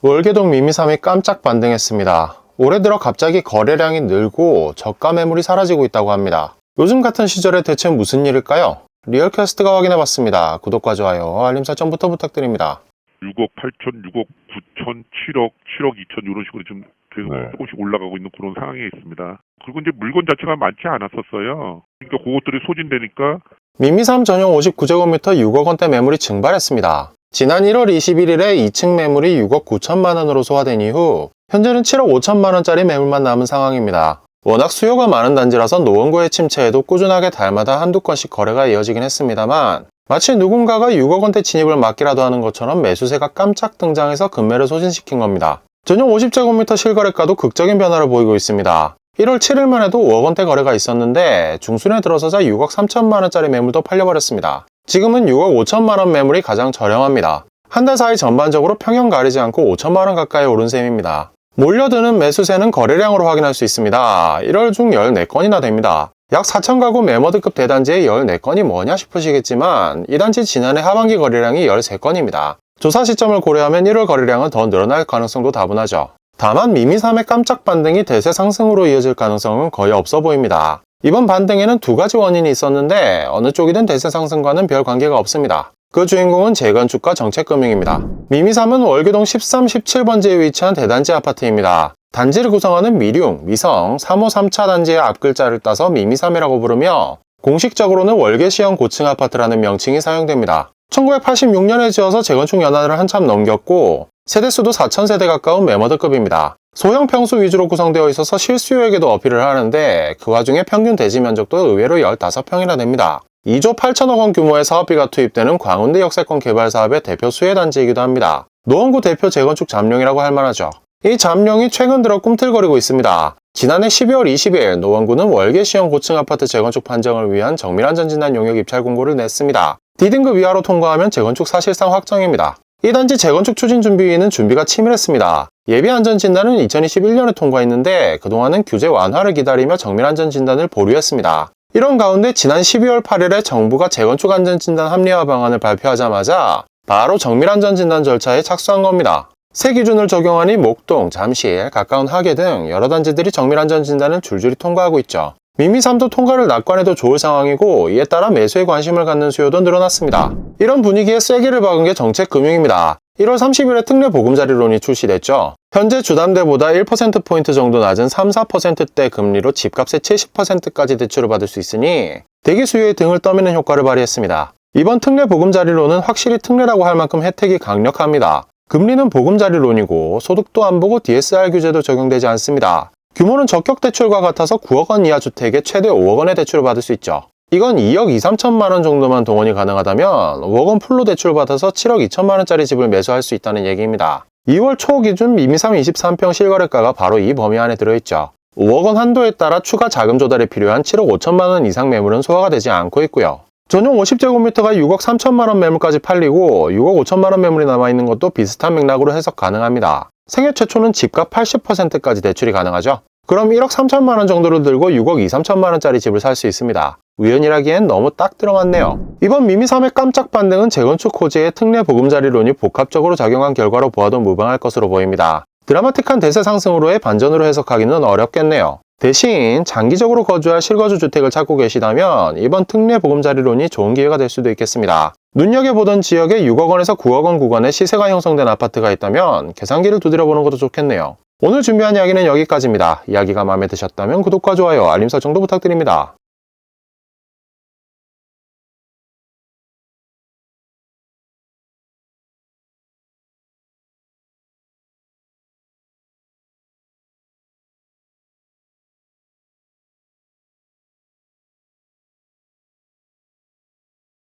월계동 미미삼이 깜짝 반등했습니다. 올해 들어 갑자기 거래량이 늘고 저가 매물이 사라지고 있다고 합니다. 요즘 같은 시절에 대체 무슨 일일까요? 리얼캐스트가 확인해봤습니다. 구독과 좋아요, 알림 설정부터 부탁드립니다. 6억 8천, 6억 9천, 7억, 7억 2천 이런 식으로 지금 계속 네. 조금씩 올라가고 있는 그런 상황에 있습니다. 그리고 이제 물건 자체가 많지 않았었어요. 그러니까 그것들이 소진되니까 미미삼 전용 59제곱미터 6억 원대 매물이 증발했습니다. 지난 1월 21일에 2층 매물이 6억 9천만 원으로 소화된 이후 현재는 7억 5천만 원짜리 매물만 남은 상황입니다. 워낙 수요가 많은 단지라서 노원구의 침체에도 꾸준하게 달마다 한두 건씩 거래가 이어지긴 했습니다만 마치 누군가가 6억 원대 진입을 막기라도 하는 것처럼 매수세가 깜짝 등장해서 금매를 소진시킨 겁니다. 전용 50제곱미터 실거래가도 극적인 변화를 보이고 있습니다. 1월 7일만 해도 5억 원대 거래가 있었는데 중순에 들어서자 6억 3천만 원짜리 매물도 팔려버렸습니다. 지금은 6억 5천만 원 매물이 가장 저렴합니다. 한 달 사이 전반적으로 평형 가리지 않고 5천만 원 가까이 오른 셈입니다. 몰려드는 매수세는 거래량으로 확인할 수 있습니다. 1월 중 14건이나 됩니다. 약 4천 가구 매머드급 대단지의 14건이 뭐냐 싶으시겠지만 이 단지 지난해 하반기 거래량이 13건입니다. 조사 시점을 고려하면 1월 거래량은 더 늘어날 가능성도 다분하죠. 다만 미미삼의 깜짝 반등이 대세 상승으로 이어질 가능성은 거의 없어 보입니다. 이번 반등에는 두 가지 원인이 있었는데 어느 쪽이든 대세 상승과는 별 관계가 없습니다. 그 주인공은 재건축과 정책금융입니다. 미미삼은 월계동 13, 17번지에 위치한 대단지 아파트입니다. 단지를 구성하는 미룡, 미성, 3호 3차 단지의 앞글자를 따서 미미삼이라고 부르며 공식적으로는 월계시형 고층 아파트라는 명칭이 사용됩니다. 1986년에 지어서 재건축 연한을 한참 넘겼고 세대수도 4,000세대 가까운 매머드급입니다. 소형 평수 위주로 구성되어 있어서 실수요에게도 어필을 하는데 그 와중에 평균 대지 면적도 의외로 15평이나 됩니다. 2조 8천억 원 규모의 사업비가 투입되는 광운대 역세권 개발 사업의 대표 수혜 단지이기도 합니다. 노원구 대표 재건축 잠룡이라고 할 만하죠. 이 잠룡이 최근 들어 꿈틀거리고 있습니다. 지난해 12월 20일 노원구는 월계 시형 고층 아파트 재건축 판정을 위한 정밀안전진단 용역 입찰 공고를 냈습니다. D등급 이하로 통과하면 재건축 사실상 확정입니다. 이 단지 재건축 추진 준비위는 준비가 치밀했습니다. 예비 안전 진단은 2021년에 통과했는데 그동안은 규제 완화를 기다리며 정밀 안전 진단을 보류했습니다. 이런 가운데 지난 12월 8일에 정부가 재건축 안전 진단 합리화 방안을 발표하자마자 바로 정밀 안전 진단 절차에 착수한 겁니다. 새 기준을 적용하니 목동, 잠실, 가까운 하계 등 여러 단지들이 정밀 안전 진단을 줄줄이 통과하고 있죠. 미미삼도 통과를 낙관해도 좋을 상황이고 이에 따라 매수에 관심을 갖는 수요도 늘어났습니다. 이런 분위기에 쐐기를 박은 게 정책금융입니다. 1월 30일에 특례 보금자리론이 출시됐죠. 현재 주담대보다 1%포인트 정도 낮은 3, 4%대 금리로 집값의 70%까지 대출을 받을 수 있으니 대기 수요의 등을 떠미는 효과를 발휘했습니다. 이번 특례 보금자리론은 확실히 특례라고 할 만큼 혜택이 강력합니다. 금리는 보금자리론이고 소득도 안 보고 DSR 규제도 적용되지 않습니다. 규모는 적격 대출과 같아서 9억 원 이하 주택에 최대 5억 원의 대출을 받을 수 있죠. 이건 2억 2, 3천만 원 정도만 동원이 가능하다면 5억 원 풀로 대출 받아서 7억 2천만 원짜리 집을 매수할 수 있다는 얘기입니다. 2월 초 기준 미미삼 23평 실거래가가 바로 이 범위 안에 들어있죠. 5억 원 한도에 따라 추가 자금 조달이 필요한 7억 5천만 원 이상 매물은 소화가 되지 않고 있고요. 전용 50제곱미터가 6억 3천만 원 매물까지 팔리고 6억 5천만 원 매물이 남아있는 것도 비슷한 맥락으로 해석 가능합니다. 생애 최초는 집값 80%까지 대출이 가능하죠. 그럼 1억 3천만 원 정도를 들고 6억 2, 3천만 원짜리 집을 살 수 있습니다. 우연이라기엔 너무 딱 들어갔네요. 이번 미미삼의 깜짝 반등은 재건축 호재의 특례 보금자리론이 복합적으로 작용한 결과로 보아도 무방할 것으로 보입니다. 드라마틱한 대세 상승으로의 반전으로 해석하기는 어렵겠네요. 대신 장기적으로 거주할 실거주 주택을 찾고 계시다면 이번 특례 보금자리론이 좋은 기회가 될 수도 있겠습니다. 눈여겨보던 지역에 6억 원에서 9억 원 구간에 시세가 형성된 아파트가 있다면 계산기를 두드려보는 것도 좋겠네요. 오늘 준비한 이야기는 여기까지입니다. 이야기가 마음에 드셨다면 구독과 좋아요, 알림 설정도 부탁드립니다.